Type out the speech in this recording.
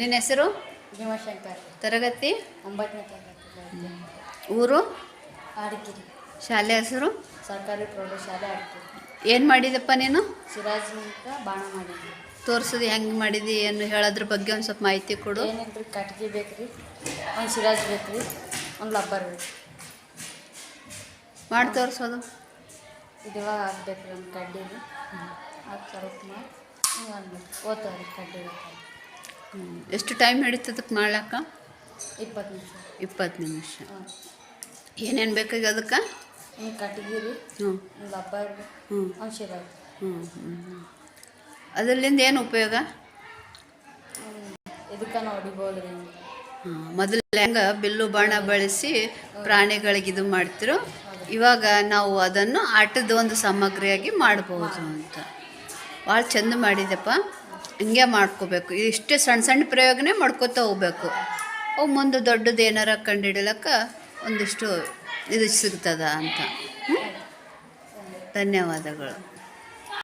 ನಿನ್ನ ಹೆಸರು? ಭೀಮಶಂಕರ್. ತರಗತಿ? ಒಂಬತ್ತನೇ ತರಗತಿ ಊರು? ಆಡಿಕಿರಿ ಶಾಲೆ ಹೆಸರು? ಸರ್ಕಾರಿ ಪ್ರೌಢಶಾಲೆ ಆಡಿಕಿರಿ ಏನು ಮಾಡಿದಪ್ಪ ನೀನು? ಸಿರಾಜ್ ಅಂತ ಬಾಣ ಮಾಡಿದ್ವಿ. ತೋರಿಸೋದು ಹೆಂಗೆ ಮಾಡಿದಿ ಏನು ಹೇಳೋದ್ರ ಬಗ್ಗೆ ಒಂದು ಸ್ವಲ್ಪ ಮಾಹಿತಿ ಕೊಡು. ಏನಿಲ್ರಿ ಕಟ್ಗೆ ಬೇಕ್ರಿ ಒಂದು ಸಿರಾಜ್ ಬೇಕ್ರಿ ಒಂದು ಲಬ್ಬರ್ ಬೇಕು ಮಾಡಿ ತೋರಿಸೋದು. ಇದು ಇವಾಗ ಹಾಕ್ಬೇಕ್ರಿ ಒಂದು ಕಡ್ಡಿ ಅದು ಸ್ವಲ್ಪ ಮಾಡಿ ಓದ್ತಾವ್ರಿ ಕಡ್ಡಿ ಎಷ್ಟು ಟೈಮ್ ಹಿಡಿತದಕ್ಕೆ ಮಾಡ್ಲಾಕ? ಇಪ್ಪತ್ತು ನಿಮಿಷ. ಇಪ್ಪತ್ತು ನಿಮಿಷ. ಏನೇನು ಬೇಕಾಗಿ ಅದಕ್ಕೆ? ಕಟ್ಗೆ ರೀ ಹ್ಞೂ ಒಂದು ಲಬ್ಬರ್ ಹ್ಞೂ ಹ್ಞೂ ಹ್ಞೂ ಹ್ಞೂ ಅದರಿಂದ ಏನು ಉಪಯೋಗ? ಇದಕ್ಕೆ ನಾವು ಹೊಡಿಬೋದು ರೀ ಹಾಂ ಮೊದಲು ಹೆಂಗೆ ಬಿಲ್ಲು ಬಾಣ ಬಳಸಿ ಪ್ರಾಣಿಗಳಿಗೆ ಇದು ಮಾಡ್ತಿರು? ಇವಾಗ ನಾವು ಅದನ್ನು ಆಟದ ಒಂದು ಸಾಮಗ್ರಿಯಾಗಿ ಮಾಡ್ಬೋದು ಅಂತ. ಭಾಳ ಚಂದ ಮಾಡಿದೆಪ್ಪ ಹಿಂಗೆ ಮಾಡ್ಕೋಬೇಕು. ಇಷ್ಟು ಸಣ್ಣ ಸಣ್ಣ ಪ್ರಯೋಗನೇ ಮಾಡ್ಕೋತಾ ಹೋಗ್ಬೇಕು. ಅವು ಮುಂದೆ ದೊಡ್ಡದು ಏನಾರ ಕಂಡುಹಿಡಲಕ್ಕ ಒಂದಿಷ್ಟು ಇದು ಸಿಗ್ತದ ಅಂತ. ಧನ್ಯವಾದಗಳು.